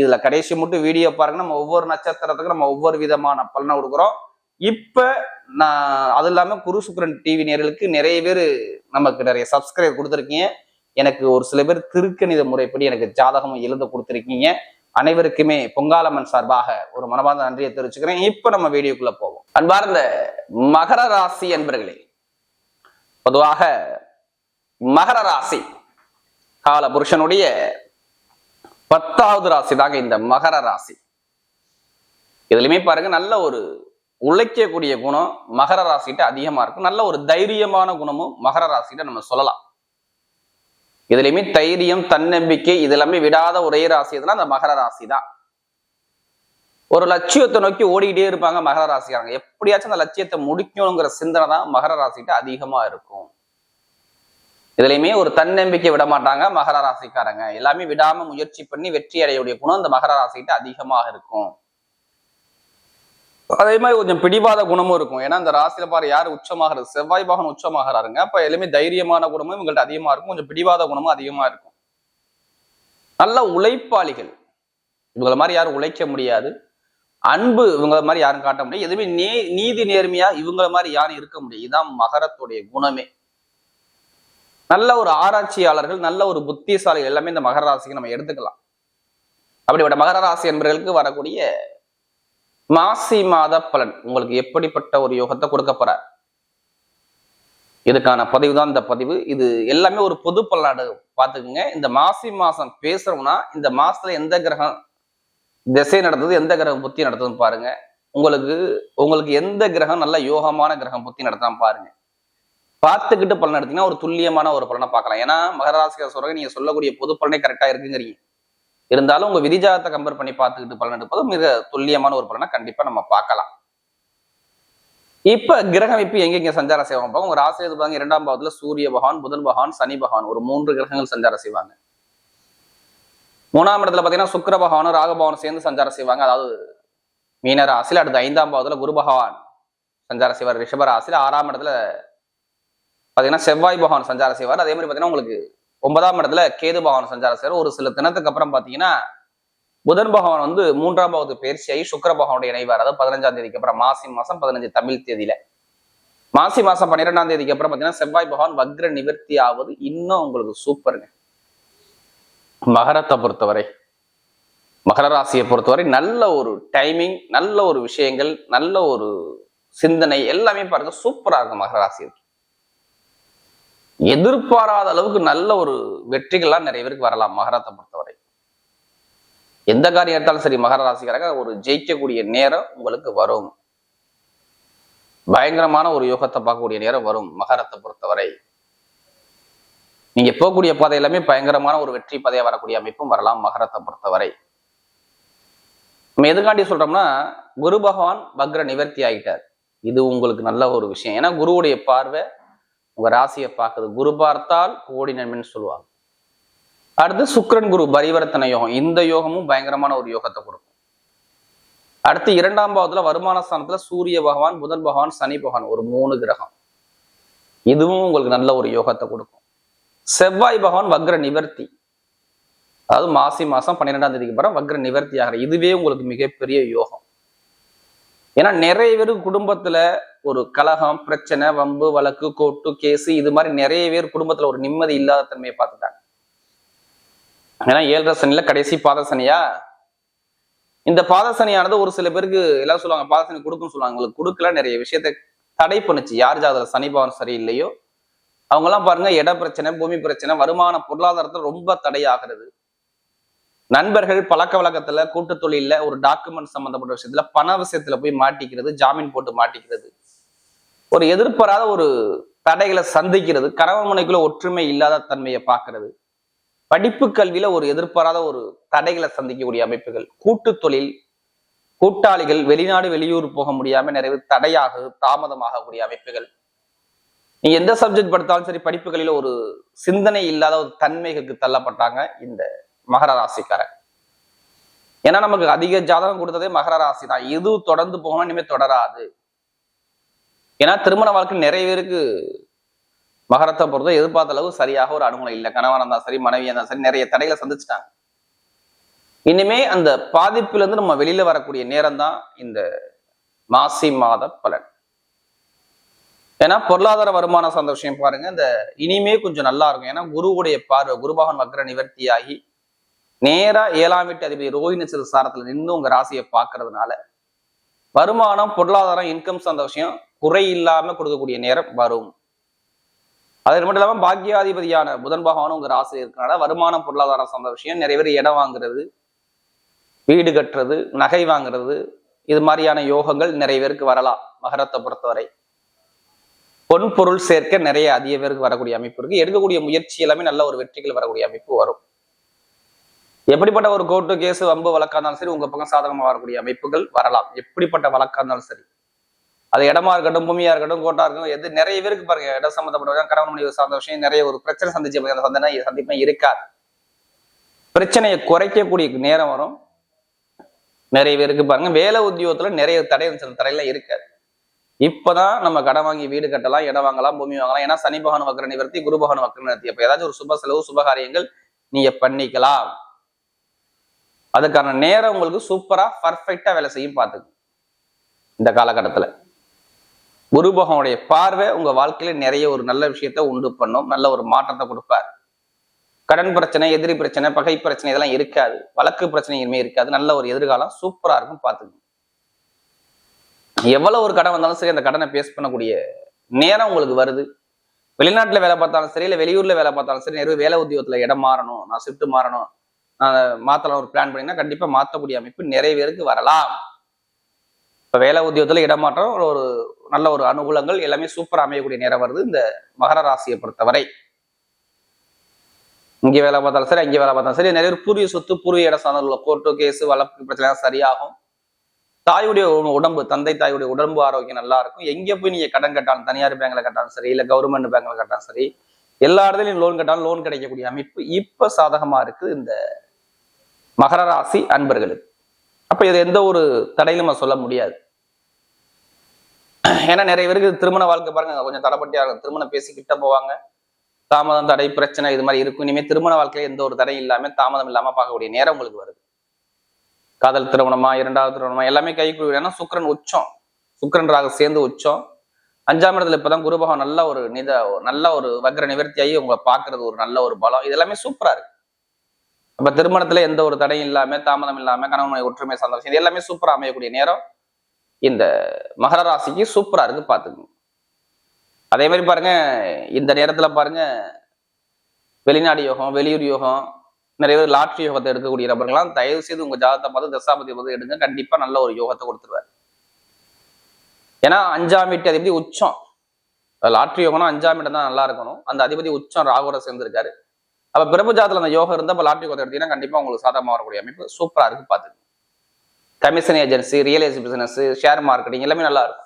இதுல கடைசி மட்டும் வீடியோ பாருங்க. நம்ம ஒவ்வொரு நட்சத்திரத்துக்கும் நம்ம ஒவ்வொரு விதமான பலனை கொடுக்குறோம். இப்ப நான் அது இல்லாம குரு சுக்கரன் டிவி நேர்களுக்கு நிறைய பேர் நமக்கு நிறைய சப்ஸ்கிரைப் கொடுத்துருக்கீங்க. எனக்கு ஒரு சில பேர் திருக்கணித முறைப்படி எனக்கு ஜாதகம் எழுத கொடுத்துருக்கீங்க. அனைவருக்குமே பொங்காலம்மன் சார்பாக ஒரு மனமார்ந்த நன்றியை தெரிவிச்சுக்கிறேன். இப்ப நம்ம வீடியோக்குள்ள போவோம். அன்பார்ந்த மகர ராசி என்பர்களே பொதுவாக மகர ராசி கால புருஷனுடைய பத்தாவது ராசி தாங்க இந்த மகர ராசி. இதுலையுமே பாருங்க நல்ல ஒரு உழைக்கக்கூடிய குணம் மகர ராசிகிட்ட அதிகமா இருக்கும். நல்ல ஒரு தைரியமான குணமும் மகர ராசிகிட்ட நம்ம சொல்லலாம். இதுலையுமே தைரியம் தன்னம்பிக்கை இது எல்லாமே விடாத ஒரே ராசி எதுனா அந்த மகர ராசி தான் ஒரு லட்சியத்தை நோக்கி ஓடிக்கிட்டே இருப்பாங்க மகர ராசிக்காரங்க. எப்படியாச்சும் அந்த லட்சியத்தை முடிக்கணுங்கிற சிந்தனை தான் மகர ராசிகிட்ட அதிகமா இருக்கும். இதுலையுமே ஒரு தன்னம்பிக்கை விட மாட்டாங்க மகர ராசிக்காரங்க. எல்லாமே விடாம முயற்சி பண்ணி வெற்றி அடையக்கூடிய குணம் இந்த மகர ராசிக்கிட்ட அதிகமாக இருக்கும். அதே மாதிரி கொஞ்சம் பிடிவாத குணமும் இருக்கும். ஏன்னா இந்த ராசியில பாரு யாரு உச்சமாகிறது? செவ்வாய் பாகன் உச்சமாகறாருங்க. அப்ப எல்லாமே தைரியமான குணமும் இவங்கள்ட்ட அதிகமா இருக்கும். கொஞ்சம் பிடிவாத குணமும் அதிகமா இருக்கும். நல்ல உழைப்பாளிகள். இவங்கள மாதிரி யாரும் உழைக்க முடியாது. அன்பு இவங்கள மாதிரி யாரும் காட்ட முடியாது. எதுவுமே நே நீதி நேர்மையா இவங்கள மாதிரி யாரும் இருக்க முடியும் இதுதான் மகரத்துடைய குணமே. நல்ல ஒரு ஆராய்ச்சியாளர்கள் நல்ல ஒரு புத்திசாலிகள் எல்லாமே இந்த மகர ராசிக்கு நம்ம எடுத்துக்கலாம். அப்படிப்பட்ட மகர ராசி என்பவர்களுக்கு வரக்கூடிய மாசி மாத பலன் உங்களுக்கு எப்படிப்பட்ட ஒரு யோகத்தை கொடுக்க போறார்? இதுக்கான பதிவு தான் இந்த பதிவு. இது எல்லாமே ஒரு பொது பலனாடு. பார்த்துக்குங்க இந்த மாசி மாசம் பேசுறோம்னா இந்த மாசத்துல எந்த கிரகம் திசை நடந்தது எந்த கிரகம் புத்தி நடத்துதுன்னு பாருங்க. உங்களுக்கு உங்களுக்கு எந்த கிரகம் நல்ல யோகமான கிரகம் புத்தி நடத்தாம பாருங்க. பார்த்துக்கிட்டு பலன் எடுத்தீங்கன்னா ஒரு துல்லியமான ஒரு பலனை பார்க்கலாம். ஏன்னா மகராசிக்கார சொல்றாங்க நீங்க சொல்லக்கூடிய பொது பலனே கரெக்டா இருக்குங்கிறீங்க. இருந்தாலும் உங்க விதிஜாதத்தை கம்பேர் பண்ணி பார்த்துக்கிட்டு பலன் எடுப்பது மிக துல்லியமான ஒரு பலனை கண்டிப்பா நம்ம பார்க்கலாம். இப்ப கிரகமைப்பு எங்கெங்க சஞ்சார செய்வாங்க பார்க்க உங்க ராசி பாருங்க. இரண்டாம் பாவத்துல சூரிய பகவான் புதன் பகவான் சனி பகவான். ஒரு மூன்று கிரகங்கள் சஞ்சாரம் செய்வாங்க. மூணாம் இடத்துல பாத்தீங்கன்னா சுக்கர பகவானும் ராகபகவானும் சேர்ந்து சஞ்சாரம் செய்வாங்க. அதாவது மீன ராசியில் அடுத்து ஐந்தாம் பாவத்துல குரு பகவான் சஞ்சாரம் செய்வார். ரிஷப ராசியில் ஆறாம் இடத்துல பாத்தீங்கன்னா செவ்வாய் பகவான் சஞ்சாரம் செய்வார். அதே மாதிரி பாத்தீங்கன்னா உங்களுக்கு ஒன்பதாம் இடத்துல கேது பகவான் சஞ்சாரம் செய்வார். ஒரு சில தினத்துக்கு அப்புறம் பாத்தீங்கன்னா புதன் பகவான் வந்து மூன்றாம் பாவத்து பயிற்சியாகி சுக்கர பகவானுடைய இணைவார். அதாவது பதினஞ்சாம் தேதிக்கு அப்புறம் மாசி மாசம் பதினஞ்சு தமிழ் தேதியில. மாசி மாசம் பன்னிரெண்டாம் தேதிக்கு அப்புறம் பாத்தீங்கன்னா செவ்வாய் பகவான் வக்ர நிவர்த்தி ஆவது இன்னும் உங்களுக்கு சூப்பருங்க மகரத்தை பொறுத்தவரை மகர ராசியை பொறுத்தவரை நல்ல ஒரு டைமிங் நல்ல ஒரு விஷயங்கள் நல்ல ஒரு சிந்தனை எல்லாமே பாருங்க சூப்பரா இருக்கும் மகர ராசிக்கு எதிர்பாராத அளவுக்கு நல்ல ஒரு வெற்றிகள்லாம் நிறைய பேருக்கு வரலாம் மகரத்தை பொறுத்தவரை. எந்த காரியம் எடுத்தாலும் சரி மகர ராசிக்காரங்க ஒரு ஜெயிக்கக்கூடிய நேரம் உங்களுக்கு வரும். பயங்கரமான ஒரு யோகத்தை பார்க்கக்கூடிய நேரம் வரும் மகரத்தை பொறுத்தவரை. நீங்க போகக்கூடிய பாதை எல்லாமே பயங்கரமான ஒரு வெற்றி பாதையா வரக்கூடிய அமைப்பும் வரலாம் மகரத்தை பொறுத்தவரை. நம்ம எதுக்காண்டி சொல்றோம்னா குரு பகவான் பக்ர நிவர்த்தி ஆகிட்டார் இது உங்களுக்கு நல்ல ஒரு விஷயம். ஏன்னா குருவுடைய பார்வை உங்க ராசியை பார்க்குது. குரு பார்த்தால் கோடி நன்மைன்னு சொல்லுவாங்க. அடுத்து சுக்ரன் குரு பரிவர்த்தனை யோகம். இந்த யோகமும் பயங்கரமான ஒரு யோகத்தை கொடுக்கும். அடுத்து இரண்டாம் பாவத்துல வருமான ஸ்தானத்துல சூரிய பகவான் புதன் பகவான் சனி பகவான் ஒரு மூணு கிரகம். இதுவும் உங்களுக்கு நல்ல ஒரு யோகத்தை கொடுக்கும். செவ்வாய் பகவான் வக்ர நிவர்த்தி. அதாவது மாசி மாசம் பன்னிரெண்டாம் தேதிக்கு அப்புறம் வக்ர நிவர்த்தி ஆகிற இதுவே உங்களுக்கு மிகப்பெரிய யோகம். ஏன்னா நிறைய பேர் குடும்பத்துல ஒரு கலகம் பிரச்சனை வம்பு வழக்கு கோட்டு கேஸு இது மாதிரி நிறைய பேர் குடும்பத்துல ஒரு நிம்மதி இல்லாத தன்மையை பார்த்துட்டாங்க. ஏன்னா ஏழரை சனியில கடைசி பாத சனியா? இந்த பாத சனியானது ஒரு சில பேருக்கு எல்லாம் சொல்லுவாங்க பாத சனி கொடுக்குன்னு சொல்லுவாங்க. உங்களுக்கு கொடுக்கல நிறைய விஷயத்த தடை பண்ணுச்சு. யார் ஜாதகம் சனி பவன் சரியில்லையோ அவங்க எல்லாம் பாருங்க இட பிரச்சனை பூமி பிரச்சனை வருமான பொருளாதாரத்தை ரொம்ப தடையாகிறது. நண்பர்கள் பழக்க வழக்கத்துல கூட்டு தொழில ஒரு டாக்குமெண்ட் சம்பந்தப்பட்ட விஷயத்துல பண விஷயத்துல போய் மாட்டிக்கிறது ஜாமீன் போட்டு மாட்டிக்கிறது. ஒரு எதிர்பாராத ஒரு தடைகளை சந்திக்கிறது கணவன் ஒற்றுமை இல்லாத தன்மையை பார்க்கறது. படிப்பு கல்வியில ஒரு எதிர்பாராத ஒரு தடைகளை சந்திக்கக்கூடிய அமைப்புகள் கூட்டு தொழில் கூட்டாளிகள் வெளிநாடு வெளியூர் போக முடியாம நிறைய தடையாக தாமதமாகக்கூடிய அமைப்புகள். நீ எந்த சப்ஜெக்ட் படுத்தாலும் சரி படிப்புகளில ஒரு சிந்தனை இல்லாத ஒரு தன்மைகளுக்கு தள்ளப்பட்டாங்க இந்த மகர ராசிக்காரன் ஏன்னா நமக்கு அதிக ஜாதகம் கொடுத்ததே மகர ராசி தான் இது தொடர்ந்து போகணும் இனிமே தொடராது. ஏன்னா திருமண வாழ்க்கை நிறைய பேருக்கு மகரத்தை பொறுத்த எதிர்பார்த்த அளவு சரியாக ஒரு அனுகூலம் இல்லை. கணவன் இருந்தா சரி மனைவியா இருந்தா சரி நிறைய தடைகளை சந்திச்சிட்டாங்க. இனிமே அந்த பாதிப்பிலிருந்து நம்ம வெளியில வரக்கூடிய நேரம் தான் இந்த மாசி மாத பலன். ஏன்னா பொருளாதார வருமான சந்தோஷம் பாருங்க இந்த இனிமே கொஞ்சம் நல்லா இருக்கும். ஏன்னா குருவுடைய பார்வை குருபகன் வக்ர நிவர்த்தியாகி நேரா ஏழாம் வீட்டு அதிபதி ரோஹி நட்சத்திர சாரத்துல நின்று உங்க ராசியை பார்க்கறதுனால வருமானம் பொருளாதாரம் இன்கம் சந்தோஷம் விஷயம் குறை இல்லாம கொடுக்கக்கூடிய நேரம் வரும். அது மட்டும் இல்லாமல் பாக்கியாதிபதியான புதன் பகவானும் உங்க ராசி இருக்கிறனால வருமானம் பொருளாதாரம் சார்ந்த விஷயம் நிறைய பேர் இடம் வாங்குறது வீடு கட்டுறது நகை வாங்குறது இது மாதிரியான யோகங்கள் நிறைய பேருக்கு வரலாம் மகரத்தை பொறுத்தவரை. பொன் பொருள் சேர்க்க நிறைய அதிக பேருக்கு வரக்கூடிய அமைப்பு இருக்கு. எடுக்கக்கூடிய முயற்சி எல்லாமே நல்ல ஒரு வெற்றிகள் வரக்கூடிய அமைப்பு வரும். எப்படிப்பட்ட ஒரு கோர்ட்டு கேஸ் வம்பு வழக்காக இருந்தாலும் சரி உங்க பக்கம் சாதகமாக வரக்கூடிய அமைப்புகள் வரலாம். எப்படிப்பட்ட வழக்காக இருந்தாலும் சரி. அது இடமா இருக்கட்டும் பூமியா இருக்கட்டும் கோட்டா இருக்கட்டும் எது நிறைய பேருக்கு பாருங்க இடம் சம்பந்தப்பட்ட கணவன் மனைவி சார்ந்த விஷயம் நிறைய ஒரு பிரச்சனை சந்திச்சு சந்தனை சந்திப்பையும் இருக்காது. பிரச்சனையை குறைக்கக்கூடிய நேரம் வரும். நிறைய பேருக்கு பாருங்க வேலை உத்தியோகத்துல நிறைய தடை சில தடையெல்லாம் இருக்காது. இப்பதான் நம்ம கடன் வாங்கி வீடு கட்டலாம் இடம் வாங்கலாம் பூமி வாங்கலாம். ஏன்னா சனி பகவான் வக்கர நிவர்த்தி குரு பகவான் வக்கர நிவர்த்தி. அப்ப ஏதாச்சும் ஒரு சுப செலவு சுபகாரியங்கள் நீங்க பண்ணிக்கலாம். அதுக்கான நேரம் உங்களுக்கு சூப்பரா பர்ஃபெக்டா வேலை செய்யும் பார்த்துக்கு இந்த காலகட்டத்துல. குரு பகவானுடைய பார்வை உங்க வாழ்க்கையில நிறைய ஒரு நல்ல விஷயத்த உண்டு பண்ணும் நல்ல ஒரு மாற்றத்தை கொடுப்பார். கடன் பிரச்சனை எதிரி பிரச்சனை பகை பிரச்சனை இதெல்லாம் இருக்காது. வழக்கு பிரச்சனை இனிமே இருக்காது. நல்ல ஒரு எதிர்காலம் சூப்பரா இருக்கும் பார்த்துக்கணும் எவ்வளவு ஒரு கடன் வந்தாலும் சரி அந்த கடனை பேஸ் பண்ணக்கூடிய நேரம் உங்களுக்கு வருது. வெளிநாட்டுல வேலை பார்த்தாலும் சரி இல்லை வெளியூர்ல வேலை பார்த்தாலும் சரி நிறைய வேலை உத்தியோகத்துல இடம் மாறணும் நான் ஷிஃப்ட் மாறணும் நான் மாத்தலாம் ஒரு பிளான் பண்ணீங்கன்னா கண்டிப்பா மாத்தக்கூடிய அமைப்பு நிறைய பேருக்கு வரலாம். இப்ப வேலை உத்தியோகத்துல இடமாற்றம் ஒரு நல்ல ஒரு அனுகூலங்கள் எல்லாமே சூப்பர் அமையக்கூடிய நேரம் வருது. இந்த மகர ராசியை பொறுத்தவரை. இங்கே வேலை பார்த்தாலும் சரி அங்கே வேலை பார்த்தாலும் சரி நிறைய பேர் பூர்வீக சொத்து பூர்வீக இட சார்ந்த கோர்ட்டு கேஸ் வழக்கு பிரச்சனை சரியாகும். தாயுடைய உடம்பு தந்தை தாயுடைய உடம்பு ஆரோக்கியம் நல்லா இருக்கும். எங்க போய் நீங்க கடன் கட்டாலும் தனியார் பேங்க்ல கட்டாலும் சரி இல்ல கவர்மெண்ட் பேங்க்ல கட்டாலும் சரி எல்லா இடத்துலையும் லோன் கட்டாலும் லோன் கிடைக்கக்கூடிய அமைப்பு இப்போ சாதகமா இருக்கு இந்த மகர ராசி அன்பர்களுக்கு. அப்போ இது எந்த ஒரு தடையிலும் சொல்ல முடியாது. ஏன்னா நிறைய பேருக்கு திருமண வாழ்க்கை பாருங்க கொஞ்சம் தடைப்பட்டியா இருக்கும். திருமணம் பேசி கிட்ட போவாங்க. தாமதம் தடை பிரச்சனை இது மாதிரி இருக்கும். இனிமேல் திருமண வாழ்க்கையில எந்த ஒரு தடையும் இல்லாம தாமதம் இல்லாம பார்க்கக்கூடிய நேரம் உங்களுக்கு வருது. காதல் திருமணமா இரண்டாவது திருமணமா எல்லாமே கை ஏன்னா சுக்கரன் உச்சம். சுக்கரன் ராக சேர்ந்து உச்சம். அஞ்சாம் இடத்துல இப்பதான் குருபகம் நல்ல ஒரு நித நல்ல ஒரு வக்ர நிவர்த்தியாகி உங்களை பாக்குறது ஒரு நல்ல ஒரு பலம். இது எல்லாமே சூப்பரா இருக்கு. அப்ப திருமணத்துல எந்த ஒரு தடையும் இல்லாம தாமதம் இல்லாம கணவன் ஒற்றுமை சந்தோஷம் இது எல்லாமே சூப்பரா அமையக்கூடிய நேரம். இந்த மகர ராசிக்கு சூப்பரா இருக்கு பாத்துக்கோங்க அதே மாதிரி பாருங்க இந்த நேரத்துல பாருங்க வெளிநாடு யோகம் வெளியூர் யோகம் நிறைய பேர் லாட்ரி யோகத்தை எடுக்கக்கூடிய நபர்கள்லாம் தயவு செய்து உங்க ஜாதகத்தை பார்த்து தசாபதி பார்த்து எடுங்க. கண்டிப்பா நல்ல ஒரு யோகத்தை கொடுத்துருவாரு. ஏன்னா அஞ்சாம் வீட்டு அதிபதி உச்சம். லாட்ரி யோகம்னா அஞ்சாம் இடம் தான் நல்லா இருக்கணும். அந்த அதிபதி உச்சம் ராகுவோட சேர்ந்திருக்காரு. அப்ப பிறப்பு ஜாதத்துல அந்த யோகம் இருந்தா இப்ப லாட்ரி யோகத்தை எடுத்தீங்கன்னா கண்டிப்பா உங்களுக்கு சாதகமாக வரக்கூடிய அமைப்பு சூப்பரா இருக்கு பாத்துக்கோங்க commission agency real estate business share marketing எல்லாமே நல்லா இருக்கும்.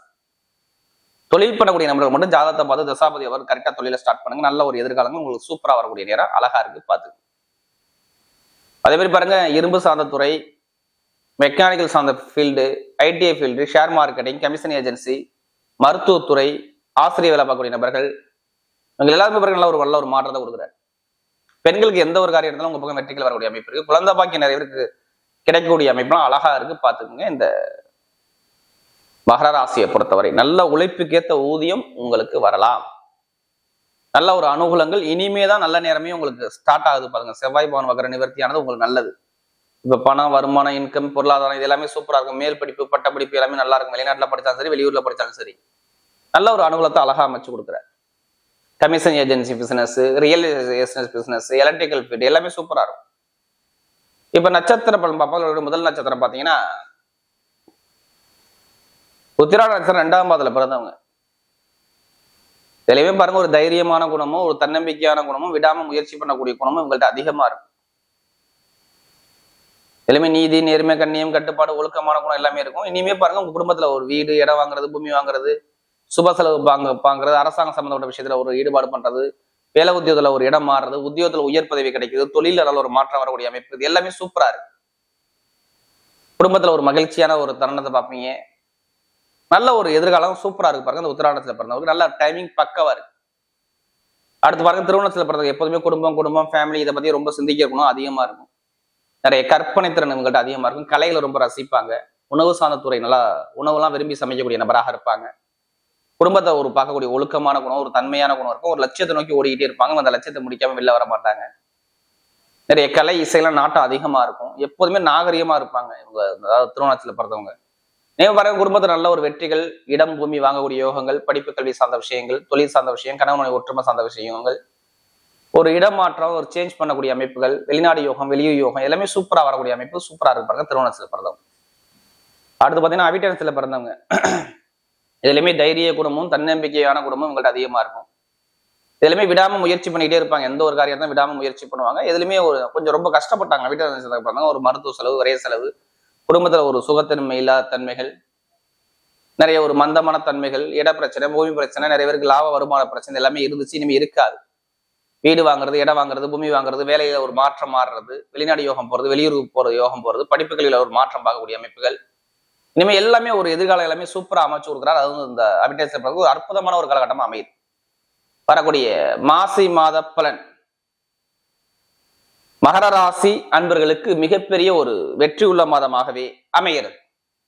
தொழில் பண்ணக்கூடிய நபர்கள் மட்டும் ஜாதகத்தை பார்த்து தசாபதி அவர் கரெக்டாக தொழிலை ஸ்டார்ட் பண்ணுங்க. நல்ல ஒரு எதிர்காலங்கள் உங்களுக்கு சூப்பராக வரக்கூடிய நேரம். அழகா இருக்கு பார்த்து. அதே மாதிரி பாருங்க இரும்பு சார்ந்த துறை மெக்கானிக்கல் சார்ந்த field ITI field share marketing commission agency மருத்துவத்துறை ஆசிரியர் வேலை பார்க்கக்கூடிய நபர்கள். இவங்க எல்லாருமே பிறகு நல்ல ஒரு நல்ல ஒரு மாற்றத்தை கொடுக்குறாரு. பெண்களுக்கு எந்த ஒரு காரியம் இருந்தாலும் உங்க பக்கம் வெற்றிகள் வரக்கூடிய அமைப்பு இருக்கு. குழந்தை பாக்கி நிறைய பேருக்கு கிடைக்கக்கூடிய அமைப்புலாம் அழகா இருக்கு. பார்த்துக்கோங்க. இந்த மகர ராசியை பொறுத்தவரை நல்ல உழைப்புக்கேத்த ஊதியம் உங்களுக்கு வரலாம். நல்ல ஒரு அனுகூலங்கள். இனிமே தான் நல்ல நேரமே உங்களுக்கு ஸ்டார்ட் ஆகுது பாருங்க. செவ்வாய் பவன் வகர நிவர்த்தியானது உங்களுக்கு நல்லது. இப்போ பணம் வருமானம் இன்கம் பொருளாதாரம் இது எல்லாமே சூப்பராக இருக்கும். மேல் படிப்பு பட்ட படிப்பு எல்லாமே நல்லா இருக்கும். வெளிநாட்டில் படித்தாலும் சரி வெளியூரில் படித்தாலும் சரி. நல்ல ஒரு அனுகூலத்தை அழகாக அமைச்சு கொடுக்குறாரு. Commission agency business real estate business electrical field எல்லாமே சூப்பராக இருக்கும். இப்ப நட்சத்திர பலன் பார்ப்போம் முதல் நட்சத்திரம் பாத்தீங்கன்னா உத்திராட நட்சத்திரம் ரெண்டாம் பாதத்துல பிறந்தவங்க. இதுலயுமே பாருங்க ஒரு தைரியமான குணமும் ஒரு தன்னம்பிக்கையான குணமும் விடாம முயற்சி பண்ணக்கூடிய குணமும் இவங்கள்ட்ட அதிகமா இருக்கும். எல்லாமே நீதி நேர்மை கண்ணியம் கட்டுப்பாடு ஒழுக்கமான குணம் எல்லாமே இருக்கும். இனிமே பாருங்க உங்க குடும்பத்துல ஒரு வீடு இடம் வாங்குறது பூமி வாங்குறது சுப செலவு வாங்க வாங்குறது அரசாங்கம் சம்பந்தப்பட்ட விஷயத்துல ஒரு ஈடுபாடு பண்றது வேலை உத்தியோகத்துல ஒரு இடம் மாறுறது உத்தியோகத்துல உயர் பதவி கிடைக்குது தொழில ஒரு மாற்றம் வரக்கூடிய அமைப்பு இது எல்லாமே சூப்பரா இருக்கு. குடும்பத்துல ஒரு மகிழ்ச்சியான ஒரு தருணத்தை பார்ப்பீங்க. நல்ல ஒரு எதிர்காலம் சூப்பரா இருக்கு பாருங்க. இந்த உத்தராயணத்துல பிறந்தவங்க நல்ல டைமிங் பக்கவா இருக்கு. அடுத்து பாருங்க திருவண்ணத்துல பிறந்தவங்க எப்போதுமே குடும்பம் குடும்பம் ஃபேமிலி இதை பத்தி ரொம்ப சிந்திக்க இருக்கணும் அதிகமா இருக்கும். நிறைய கற்பனை திறன் இவங்கள்ட்ட அதிகமா இருக்கும். கலைகளை ரொம்ப ரசிப்பாங்க. உணவு சார்ந்த துறை நல்லா உணவுலாம் விரும்பி சமைக்கக்கூடிய நபராக இருப்பாங்க. குடும்பத்தை ஒரு பார்க்கக்கூடிய ஒழுக்கமான குணம் ஒரு தன்மையான குணம் இருக்கும். ஒரு லட்சியத்தை நோக்கி ஓடிக்கிட்டே இருப்பாங்க. அந்த லட்சியத்தை முடிக்காம வெளில வர மாட்டாங்க. நிறைய கலை இசையெல்லாம் நாட்டம் அதிகமா இருக்கும். எப்போதுமே நாகரிகமா இருப்பாங்க இவங்க. அதாவது திருவண்ணாச்சல பிறந்தவங்க. நீங்க பாருங்க குடும்பத்தில் நல்ல ஒரு வெற்றிகள் இடம் பூமி வாங்கக்கூடிய யோகங்கள் படிப்பு கல்வி சார்ந்த விஷயங்கள் தொழில் சார்ந்த விஷயம் கணவனை ஒற்றுமை சார்ந்த விஷயங்கள். ஒரு இடமாற்றம் ஒரு சேஞ்ச் பண்ணக்கூடிய அமைப்புகள் வெளிநாடு யோகம் வெளியூர் யோகம் எல்லாமே சூப்பரா வரக்கூடிய அமைப்பு சூப்பரா இருப்பாங்க பாருங்க திருவண்ணாச்சல பிறந்தவங்க. அடுத்து பார்த்தீங்கன்னா அவிட்டனத்துல பிறந்தவங்க. இதுலையுமே தைரிய குடும்பம் தன்னம்பிக்கையான குடும்பம் உங்கள்ட்ட அதிகமா இருக்கும். இதுலையுமே விடாம முயற்சி பண்ணிக்கிட்டே இருப்பாங்க. எந்த ஒரு காரியம் தான் விடாம முயற்சி பண்ணுவாங்க. இதுலயுமே ஒரு கொஞ்சம் ரொம்ப கஷ்டப்பட்டாங்க. வீட்டில் பிறந்தவங்க ஒரு மருத்துவ செலவு ஒரே செலவு குடும்பத்துல ஒரு சுகத்தன்மை இல்லாத தன்மைகள் நிறைய ஒரு மந்தமான தன்மைகள் இட பிரச்சனை பூமி பிரச்சனை நிறைய பேருக்கு லாப வருமான பிரச்சனை எல்லாமே இருந்துச்சு. இனிமே இருக்காது. வீடு வாங்குறது இடம் வாங்குறது பூமி வாங்குறது வேலையில ஒரு மாற்றம் மாறுறது வெளிநாடு யோகம் போறது வெளியூருக்கு போறது யோகம் போறது படிப்புகளில் ஒரு மாற்றம் பார்க்கக்கூடிய அமைப்புகள் இனிமே எல்லாமே ஒரு எதிர்காலம் எல்லாமே சூப்பரா அமைச்சு கொடுக்குறாரு. அது வந்து இந்த அபிடேஸ் ஒரு அற்புதமான ஒரு காலகட்டமா அமையுது. வரக்கூடிய மாசி மாத பலன். மகர ராசி அன்பர்களுக்கு மிகப்பெரிய ஒரு வெற்றி உள்ள மாதமாகவே அமைகிறது.